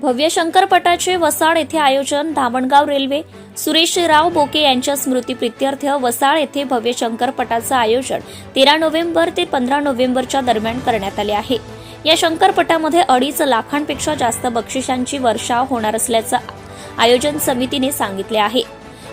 भव्य शंकरपटाचे वसाड येथे आयोजन धामणगाव रेल्वे सुरेशराव बोके यांच्या स्मृतीप्रित्यर्थ वसाळ येथे भव्य शंकरपटाचं आयोजन तेरा नोव्हेंबर ते पंधरा नोव्हेंबरच्या दरम्यान करण्यात आले आहे. या शंकरपटामध्ये अडीच लाखांपेक्षा जास्त बक्षिसांची वर्षाव होणार असल्याचं आयोजन समितीने सांगितले आहे.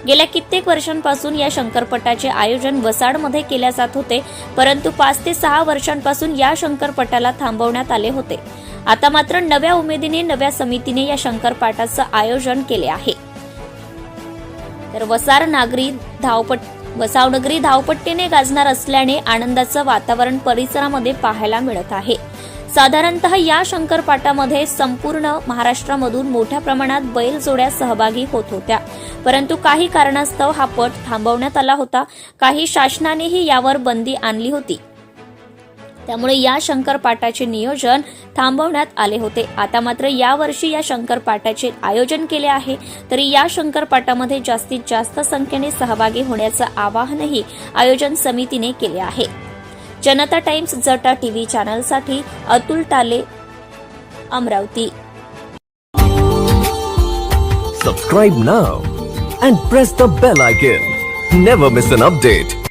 गेल्या कित्येक वर्षांपासून या शंकरपटाचे आयोजन वसाडमध्ये केल्या जात होते परंतु पाच ते सहा वर्षांपासून या शंकरपटाला थांबवण्यात आले होते. आता मात्र नव्या उमेदीने नव्या समितीने या शंकरपाठाचं आयोजन केले आहे. तर वसार नागरी धावपट वसावनगरी धावपट्टीने गाजणार असल्याने आनंदाचं वातावरण परिसरामध्ये पाहायला मिळत आहे. साधारणतः या शंकरपाटामध्ये संपूर्ण महाराष्ट्रामधून मोठ्या प्रमाणात बैलजोड्या सहभागी होत होत्या. परंतु काही कारणास्तव हा पट थांबवण्यात आला होता. काही शासनानेही यावर बंदी आणली होती. त्यामुळे या शंकरपाठाचे नियोजन थांबवण्यात आले होते आता मात्र यावर्षी या शंकरपाठाचे आयोजन केले आहे तरी या शंकरपाठामध्ये जास्तीत जास्त संख्येने सहभागी होण्याचं आवाहनही आयोजन समितीने केले आहे जनता टाइम्स जटा TV चॅनलसाठी Atul Tale Amravati Subscribe now and press the bell icon. Never miss an update.